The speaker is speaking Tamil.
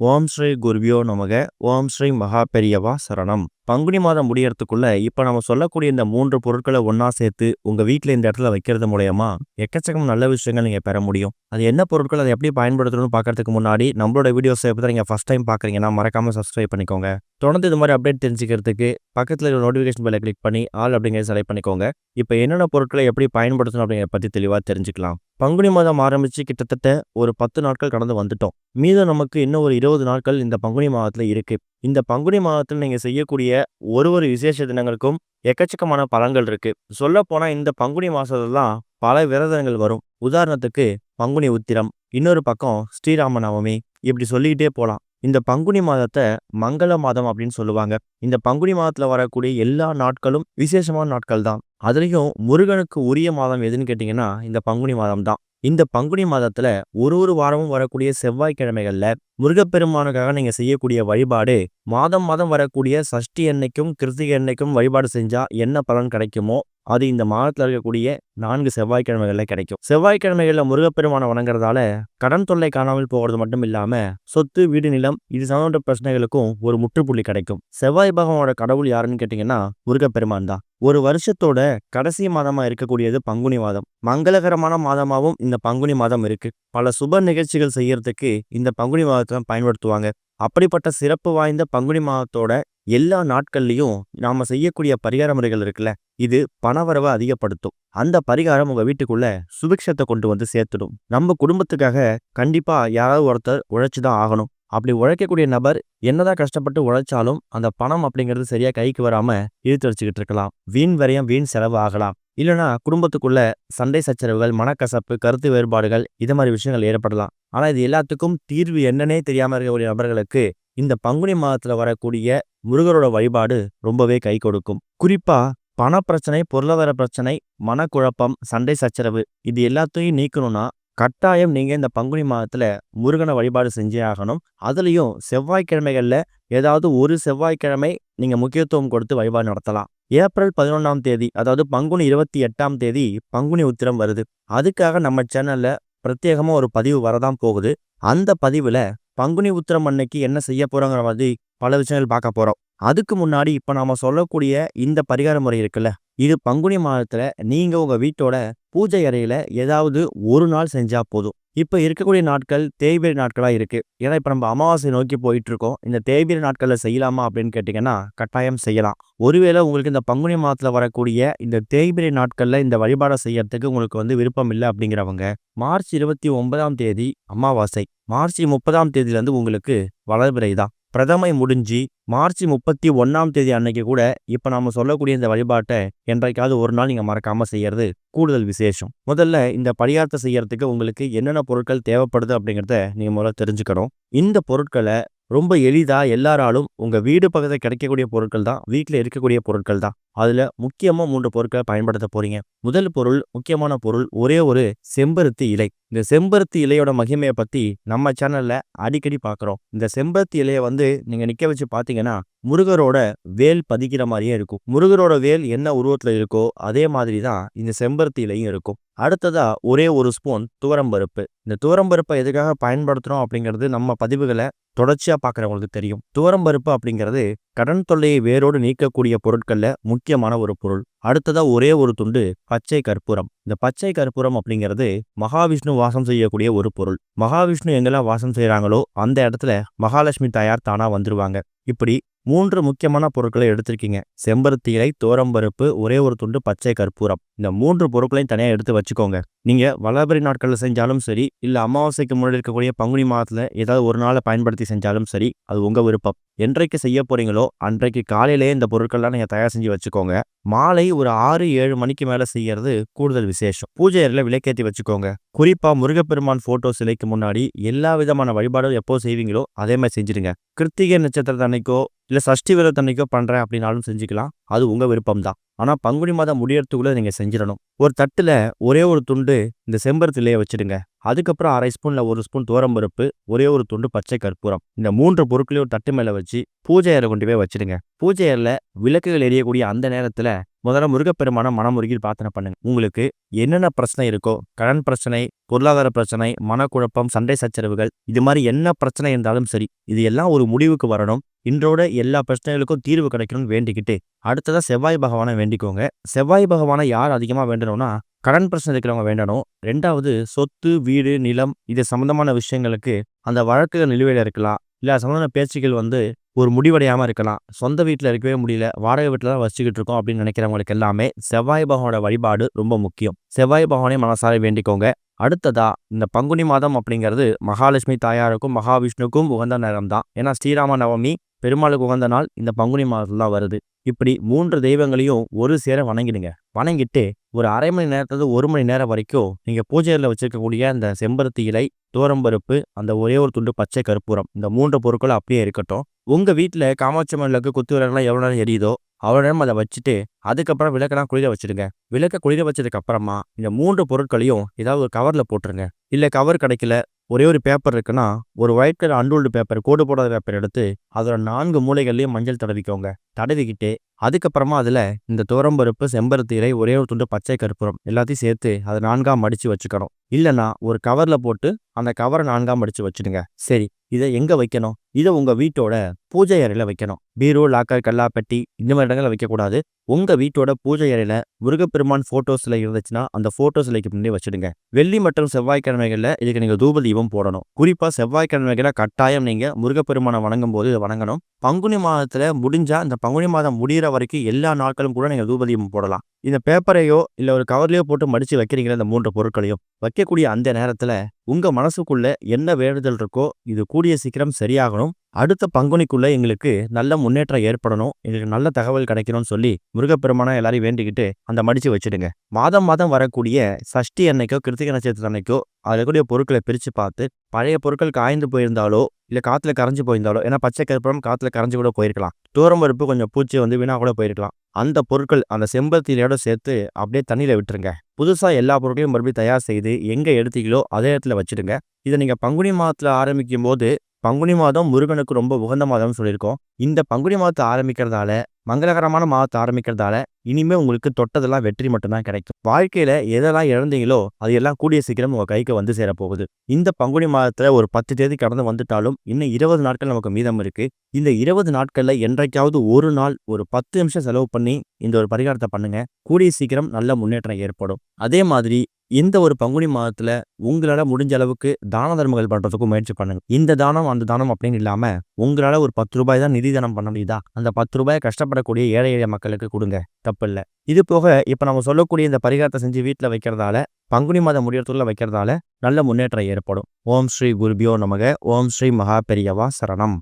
ஓம் ஸ்ரீ குருவியோ நமக. ஓம் ஸ்ரீ மகா பெரியவா சரணம். பங்குனி மாதம் முடியறதுக்குள்ள இப்போ நம்ம சொல்லக்கூடிய இந்த மூன்று பொருட்களை ஒன்றா சேர்த்து உங்கள் வீட்டில் இந்த இடத்துல வைக்கிறது மூலயமா எக்கச்சக்கம் நல்ல விஷயங்கள் நீங்கள் பெற முடியும். அது என்ன பொருட்கள் அதை எப்படி பயன்படுத்தணும்னு பார்க்கறதுக்கு முன்னாடி நம்மளோட வீடியோஸ் எப்படி நீங்கள் ஃபர்ஸ்ட் டைம் பார்க்குறீங்கன்னா மறக்காமல் சப்ஸ்கிரைப் பண்ணிக்கோங்க. தொடர்ந்து இது மாதிரி அப்டேட் தெரிஞ்சுக்கிறதுக்கு பக்கத்தில் இருக்க நோட்டிஃபிகேஷன் பெல்லை கிளிக் பண்ணி ஆல் அப்படிங்கிறத செலக்ட் பண்ணிக்கோங்க. இப்போ என்னென்ன பொருட்களை எப்படி பயன்படுத்தணும் அப்படிங்கிறத பற்றி தெளிவாக தெரிஞ்சுக்கலாம். பங்குனி மாதம் ஆரம்பித்து கிட்டத்தட்ட ஒரு பத்து நாட்கள் கடந்து வந்துட்டோம். மீதம் நமக்கு இன்னும் ஒரு இருபது நாட்கள் இந்த பங்குனி மாதத்தில் இருக்குது இந்த பங்குனி மாதத்தில் நீங்கள் செய்யக்கூடிய ஒரு ஒரு விசேஷ தினங்களுக்கும் எக்கச்சக்கமான பலன்கள் இருக்குது சொல்லப்போனால் இந்த பங்குனி மாசத்துலலாம் பல விரதங்கள் வரும். உதாரணத்துக்கு பங்குனி உத்திரம் இன்னொரு பக்கம் ஸ்ரீராம நவமி இப்படி சொல்லிக்கிட்டே போகலாம் இந்த பங்குனி மாதத்தை மங்கள மாதம் அப்படின்னு சொல்லுவாங்க. இந்த பங்குனி மாதத்தில் வரக்கூடிய எல்லா நாட்களும் விசேஷமான நாட்கள் தான் அதுலேயும் முருகனுக்கு உரிய மாதம் எதுன்னு கேட்டிங்கன்னா இந்த பங்குனி மாதம் தான் இந்த பங்குனி மாதத்துல ஒரு ஒரு வாரமும் வரக்கூடிய செவ்வாய்க்கிழமைகள்ல முருகப்பெருமானுக்காக நீங்க செய்யக்கூடிய வழிபாடு மாதம் மாதம் வரக்கூடிய சஷ்டி எண்ணெய்க்கும் கிருத்திகை எண்ணெய்க்கும் வழிபாடு செஞ்சா என்ன பலன் கிடைக்குமோ அது இந்த மாதத்தில் இருக்கக்கூடிய நான்கு செவ்வாய்க்கிழமைகளில் கிடைக்கும். செவ்வாய்க்கிழமைகளில் முருகப்பெருமானை வணங்குறதால கடன் தொல்லை காணாமல் போகிறது மட்டும் இல்லாமல் சொத்து வீடு நிலம் இது சம்பந்த பிரச்சனைகளுக்கும் ஒரு முற்றுப்புள்ளி கிடைக்கும். செவ்வாய் பகவானோட கடவுள் யாருன்னு கேட்டிங்கன்னா முருகப்பெருமான் தான். ஒரு வருஷத்தோட கடைசி மாதமா இருக்கக்கூடியது பங்குனி மாதம். மங்களகரமான மாதமாகவும் இந்த பங்குனி மாதம் இருக்கு. பல சுப நிகழ்ச்சிகள் செய்யறதுக்கு இந்த பங்குனி மாதத்தை பயன்படுத்துவாங்க. அப்படிப்பட்ட சிறப்பு வாய்ந்த பங்குனி மாதத்தோட எல்லா நாட்கள்லயும் நாம செய்யக்கூடிய பரிகார முறைகள் இருக்குல்ல இது பணவரவை அதிகப்படுத்தும். அந்த பரிகாரம் உங்க வீட்டுக்குள்ள சுபிக்ஷத்தை கொண்டு வந்து சேர்த்துடும். நம்ம குடும்பத்துக்காக கண்டிப்பா யாராவது ஒருத்தர் உழைச்சுதான் ஆகணும். அப்படி உழைக்கக்கூடிய நபர் என்னதான் கஷ்டப்பட்டு உழைச்சாலும் அந்த பணம் அப்படிங்கிறது சரியா கைக்கு வராம இழுத்து வச்சுக்கிட்டு இருக்கலாம். வீண் வரையும் வீண் செலவு ஆகலாம். இல்லைனா குடும்பத்துக்குள்ள சண்டை சச்சரவுகள் மனக்கசப்பு கருத்து வேறுபாடுகள் இது மாதிரி விஷயங்கள் ஏற்படலாம். ஆனா இது எல்லாத்துக்கும் தீர்வு என்னன்னே தெரியாம இருக்கக்கூடிய நபர்களுக்கு இந்த பங்குனி மாதத்துல வரக்கூடிய முருகரோட வழிபாடு ரொம்பவே கை கொடுக்கும். குறிப்பா பண பிரச்சனை பொருளாதார பிரச்சனை மனக்குழப்பம் சண்டை சச்சரவு இது எல்லாத்தையும் நீக்கணும்னா கட்டாயம் நீங்கள் இந்த பங்குனி மாதத்தில் முருகனை வழிபாடு செஞ்சே ஆகணும். அதுலேயும் செவ்வாய்க்கிழமைகளில் ஏதாவது ஒரு செவ்வாய்க்கிழமை நீங்கள் முக்கியத்துவம் கொடுத்து வழிபாடு நடத்தலாம். ஏப்ரல் பதினொன்றாம் தேதி அதாவது பங்குனி இருபத்தி எட்டாம் தேதி பங்குனி உத்திரம் வருது. அதுக்காக நம்ம சேனல்ல பிரத்யேகமாக ஒரு பதிவு வரதான் போகுது. அந்த பதிவில் பங்குனி உத்திரம் அன்னைக்கு என்ன செய்ய போறோங்கிற மாதிரி பல விஷயங்கள் பார்க்க போகிறோம் அதுக்கு முன்னாடி இப்ப நாம சொல்லக்கூடிய இந்த பரிகார முறை இருக்குல்ல இது பங்குனி மாதத்துல நீங்க உங்க வீட்டோட பூஜை அறையில ஏதாவது ஒரு நாள் செஞ்சா போதும். இப்ப இருக்கக்கூடிய நாட்கள் தேய்பிரை நாட்களா இருக்கு. ஏன்னா இப்ப நம்ம அமாவாசை நோக்கி போயிட்டு இருக்கோம் இந்த தேய்பிரை நாட்கள்ல செய்யலாமா அப்படின்னு கேட்டீங்கன்னா கட்டாயம் செய்யலாம். ஒருவேளை உங்களுக்கு இந்த பங்குனி மாதத்துல வரக்கூடிய இந்த தேய்பிரை நாட்கள்ல இந்த வழிபாடை செய்யறதுக்கு உங்களுக்கு வந்து விருப்பம் இல்லை அப்படிங்கிறவங்க மார்ச் இருபத்தி ஒன்பதாம் தேதி அமாவாசை மார்ச் முப்பதாம் தேதியிலேருந்து உங்களுக்கு வளர்பிறை தான். பிரதமை முடிஞ்சு மார்ச் முப்பத்தி ஒன்றாம் தேதி அன்னைக்கு கூட இப்போ நாம சொல்லக்கூடிய இந்த வழிபாட்டை என்றைக்காவது ஒரு நாள் நீங்கள் மறக்காமல் செய்கிறது கூடுதல் விசேஷம். முதல்ல இந்த பரிகாரத்தை செய்யறதுக்கு உங்களுக்கு என்னென்ன பொருட்கள் தேவைப்படுது அப்படிங்கிறத நீங்கள் முதல்ல தெரிஞ்சுக்கணும். இந்த பொருட்களை ரொம்ப எளிதாக எல்லாராலும் உங்கள் வீடு பக்கத்தில் கிடைக்கக்கூடிய பொருட்கள் தான் வீட்டில் இருக்கக்கூடிய பொருட்கள் தான். அதில் முக்கியமாக மூன்று பொருட்களை பயன்படுத்த போகிறீங்க முதல் பொருள் முக்கியமான பொருள் ஒரே ஒரு செம்பருத்தி இலை. இந்த செம்பருத்தி இலையோட மகிமையை பற்றி நம்ம சேனலில் அடிக்கடி பார்க்குறோம் இந்த செம்பருத்தி இலையை வந்து நீங்கள் நிற்க வச்சு பார்த்தீங்கன்னா முருகரோட வேல் பதிக்கிற மாதிரியே இருக்கும். முருகரோட வேல் என்ன உருவத்தில் இருக்கோ அதே மாதிரி தான் இந்த செம்பருத்தி இலையும் இருக்கும். அடுத்ததா ஒரே ஒரு ஸ்பூன் துவரம்பருப்பு இந்த துவரம்பருப்பை எதுக்காக பயன்படுத்துகிறோம் அப்படிங்கிறது நம்ம பதிவுகளை தொடர்ச்சியாக பார்க்குறவங்களுக்கு தெரியும். துவரம்பருப்பு அப்படிங்கிறது கடன் தொல்லையை வேரோடு நீக்கக்கூடிய பொருட்களில் முக்கிய முக்கியமான ஒரு பொருள். அடுத்ததா ஒரே ஒரு துண்டு பச்சை கற்பூரம். இந்த பச்சை கற்பூரம் அப்படிங்கிறது மகாவிஷ்ணு வாசம் செய்யக்கூடிய ஒரு பொருள். மகாவிஷ்ணு எங்கெல்லாம் வாசம் செய்கிறாங்களோ அந்த இடத்துல மகாலட்சுமி தாயார் தானா வந்துருவாங்க. இப்படி மூன்று முக்கியமான பொருட்களை எடுத்திருக்கீங்க. செம்பருத்தி இலை தோரம்பருப்பு ஒரே ஒரு துண்டு பச்சை கற்பூரம். இந்த மூன்று பொருட்களையும் தனியாக எடுத்து வச்சுக்கோங்க. நீங்க வளபரி நாட்களில் செஞ்சாலும் சரி இல்ல அமாவாசைக்கு முன்னாடி இருக்கக்கூடிய பங்குனி மாதத்துல ஏதாவது ஒரு நாளை பயன்படுத்தி செஞ்சாலும் சரி அது உங்க விருப்பம். என்றைக்கு செய்ய போறீங்களோ அன்றைக்கு காலையிலேயே இந்த பொருட்கள்லாம் நீங்கள் தயார் செஞ்சு வச்சுக்கோங்க. மாலை ஒரு ஆறு ஏழு மணிக்கு மேல செய்யறது கூடுதல் விசேஷம். பூஜை அறையில விலைக்கேற்றி வச்சுக்கோங்க. குறிப்பா முருகப்பெருமான் ஃபோட்டோ சிலைக்கு முன்னாடி எல்லா விதமான வழிபாடும் எப்போ செய்வீங்களோ அதே மாதிரி செஞ்சுடுங்க. கிருத்திகை நட்சத்திரத்தன்னைக்கோ இல்ல சஷ்டி விரதத்தன்னைக்கோ பண்றேன் அப்படின்னாலும் செஞ்சுக்கலாம். அது உங்க விருப்பம் தான் ஆனா பங்குனி மாதம் முடியறதுக்குள்ள நீங்க செஞ்சிடணும். ஒரு தட்டுல ஒரே ஒரு துண்டு இந்த செம்பருத்திலேயே வச்சுடுங்க. அதுக்கப்புறம் அரை ஸ்பூன்ல ஒரு ஸ்பூன் பருப்பு ஒரே ஒரு துண்டு பச்சை கற்பூரம். இந்த மூன்று பொருட்களையும் ஒரு தட்டு மேல வச்சு பூஜை அறை கொண்டு போய் வச்சிடுங்க. பூஜை அறையில் விளக்குகள் எரியக்கூடிய அந்த நேரத்தில் முதல்ல முருகப்பெருமான மனமுருகில் பிரார்த்தனை பண்ணுங்க. உங்களுக்கு என்னென்ன பிரச்சனை இருக்கோ கடன் பிரச்சனை பொருளாதார பிரச்சனை மனக்குழப்பம் சண்டை சச்சரவுகள் இது மாதிரி என்ன பிரச்சனை இருந்தாலும் சரி இது எல்லாம் ஒரு முடிவுக்கு வரணும். இன்றோட எல்லா பிரச்சனைகளுக்கும் தீர்வு கிடைக்கணும்னு வேண்டிக்கிட்டு அடுத்ததாக செவ்வாய் பகவானை வேண்டிக்கோங்க. செவ்வாய் பகவானை யார் அதிகமாக வேண்டணும்னா கடன் பிரச்சனை இருக்கிறவங்க வேண்டணும். ரெண்டாவது சொத்து வீடு நிலம் இது சம்பந்தமான விஷயங்களுக்கு அந்த வழக்குகள் நிலுவையில் இருக்கலாம். இல்லை சம்பந்தமான பேச்சுகள் வந்து ஒரு முடிவடையாமல் இருக்கலாம். சொந்த வீட்டில் இருக்கவே முடியல. வாடகை வீட்டில் தான் வசிச்சுக்கிட்டு இருக்கோம் அப்படின்னு நினைக்கிறவங்களுக்கு எல்லாமே செவ்வாய் பகவானோட வழிபாடு ரொம்ப முக்கியம். செவ்வாய் பகவானே மனசார வேண்டிக்கோங்க. அடுத்ததா இந்த பங்குனி மாதம் அப்படிங்கிறது மகாலட்சுமி தாயாருக்கும் மகாவிஷ்ணுக்கும் உகந்த நேரம் தான் ஏன்னா ஸ்ரீராம நவமி பெருமாளுக்கு உகந்த நாள் இந்த பங்குனி மாதத்தில் தான் வருது. இப்படி மூன்று தெய்வங்களையும் ஒரு சேர வணங்கிடுங்க. வணங்கிட்டு ஒரு அரை மணி நேரத்துலேருந்து ஒரு மணி நேரம் வரைக்கும் நீங்கள் பூஜையில் வச்சுருக்கக்கூடிய அந்த செம்பருத்தி இலை தோரம்பருப்பு அந்த ஒரே ஒரு துண்டு பச்சை கற்பூரம் இந்த மூன்று பொருட்களும் அப்படியே இருக்கட்டும். உங்கள் வீட்டில் காமாட்சி மண்டலுக்கு குத்து விளக்கெல்லாம் எவ்வளோ நேரம் எரியுதோ அவ்வளோ நேரம் அதை வச்சுட்டு அதுக்கப்புறம் விளக்கெல்லாம் குளிர வச்சிடுங்க. விளக்க குளிர வச்சதுக்கப்புறமா இந்த மூன்று பொருட்களையும் ஏதாவது ஒரு கவரில் போட்டுருங்க. இல்லை கவர் கிடைக்கல ஒரே ஒரு பேப்பர் இருக்குன்னா ஒரு ஒயிட் கலர் அன்ரோல்டு பேப்பர் கோடு போடாத பேப்பர் எடுத்து அதோட நான்கு மூலைகள்லையும் மஞ்சள் தடவிக்கோங்க. தடவிக்கிட்டு அதுக்கப்புறமா அதில் இந்த துவரம்பருப்பு செம்பருத்தீரை ஒரே ஒரு துண்டு பச்சை கற்பூரம் எல்லாத்தையும் சேர்த்து அதை நான்காம் மடித்து வச்சுக்கணும். இல்லைன்னா ஒரு கவரில் போட்டு அந்த கவரை நான்காம் மடித்து வச்சுடுங்க. சரி இதை எங்கே வைக்கணும்? இதை உங்கள் வீட்டோட பூஜை அறையில் வைக்கணும். பீரோ லாக்கர் கல்லாப்பட்டி இந்த மாதிரி இடங்களில் வைக்கக்கூடாது. உங்கள் வீட்டோட பூஜை அறையில் முருகப்பெருமான் ஃபோட்டோஸில் இருந்துச்சுன்னா அந்த ஃபோட்டோ சிலைக்கு முன்னே வச்சுடுங்க. வெள்ளி மற்றும் செவ்வாய்க்கிழமைகளில் இதுக்கு நீங்கள் தூப தீபம் போடணும். குறிப்பாக செவ்வாய்க்கிழமைகளை கட்டாயம் நீங்கள் முருகப்பெருமானை வணங்கும் போது இதை வணங்கணும். பங்குனி மாதத்தில் முடிஞ்சால் இந்த பங்குனி மாதம் முடிகிற வரைக்கும் எல்லா நாட்களும் கூட நீங்கள் தூபதீபம் போடலாம். இந்த பேப்பரையோ இல்லை ஒரு கவர்லையோ போட்டு மடித்து வைக்கிறீங்களா இந்த மூன்று பொருட்களையும். வைக்கக்கூடிய அந்த நேரத்தில் உங்கள் மனசுக்குள்ளே என்ன வேண்டுதல் இருக்கோ இது கூடிய சீக்கிரம் சரியாகணும். அடுத்த பங்குனிக்குள்ளே எங்களுக்கு நல்ல முன்னேற்றம் ஏற்படணும். எங்களுக்கு நல்ல தகவல் கிடைக்கணும்னு சொல்லி முருகப்பெருமானா எல்லாரையும் வேண்டிக்கிட்டு அந்த மடித்து வச்சிடுங்க. மாதம் மாதம் வரக்கூடிய சஷ்டி அன்னைக்கோ கிருத்திக நட்சத்திரம் அன்னைக்கோ அதில் கூடிய பொருட்களை பிரித்து பார்த்து பழைய பொருட்கள் காய்ந்து போயிருந்தாலோ இல்லை காற்றுல கரைஞ்சி போயிருந்தாலோ ஏன்னா பச்சை கருப்பம் காற்றுல கரைஞ்சு கூட போயிருக்கலாம். தூரம் பருப்பு கொஞ்சம் பூச்சி வந்து வீணாக கூட போயிருக்கலாம். அந்த பொருட்கள் அந்த செம்பருத்தியோட சேர்த்து அப்படியே தண்ணியில் விட்டுருங்க. புதுசாக எல்லா பொருட்களையும் மறுபடியும் தயார் செய்து எங்கே எடுத்தீங்களோ அதே இடத்துல வச்சுடுங்க. இதை நீங்கள் பங்குனி மாதத்தில் ஆரம்பிக்கும் போது பங்குனி மாதம் முருகனுக்கு ரொம்ப உகந்த மாதம்னு சொல்லியிருக்கோம். இந்த பங்குனி மாதத்தை ஆரம்பிக்கிறதால மங்களகரமான மாதத்தை ஆரம்பிக்கிறதால இனிமே உங்களுக்கு தொட்டதெல்லாம் வெற்றி மட்டும்தான் கிடைக்கும். வாழ்க்கையில எதெல்லாம் இழந்தீங்களோ அது எல்லாம் கூடிய சீக்கிரம் உங்க கைக்கு வந்து சேரப்போகுது. இந்த பங்குனி மாதத்துல ஒரு பத்து தேதி கடந்து வந்துட்டாலும் இன்னும் இருபது நாட்கள் நமக்கு மீதம் இருக்கு. இந்த இருபது நாட்கள்ல என்றைக்காவது ஒரு நாள் ஒரு பத்து நிமிஷம் செலவு பண்ணி இந்த ஒரு பரிகாரத்தை பண்ணுங்க. கூடிய சீக்கிரம் நல்ல முன்னேற்றம் ஏற்படும். அதே மாதிரி இந்த ஒரு பங்குனி மாதத்துல உங்களால முடிஞ்ச அளவுக்கு தான தர்மங்கள் பண்றதுக்கும் முயற்சி பண்ணுங்க. இந்த தானம் அந்த தானம் அப்படின்னு இல்லாம உங்களால ஒரு பத்து ரூபாய் தான் நிதி தானம் பண்ண முடியுதா? அந்த பத்து ரூபாயை கஷ்டப்படக்கூடிய ஏழை எளிய மக்களுக்கு கொடுங்க. தப்பு இது போக இப்ப நம்ம சொல்லக்கூடிய இந்த பரிகாரத்தை செஞ்சு வீட்டில் வைக்கிறதால பங்குனி மாதம் முடியறதுக்குள்ள வைக்கிறதால நல்ல முன்னேற்றம் ஏற்படும். ஓம் ஸ்ரீ குருபியோ நமக. ஓம் ஸ்ரீ மகா பெரியவா சரணம்.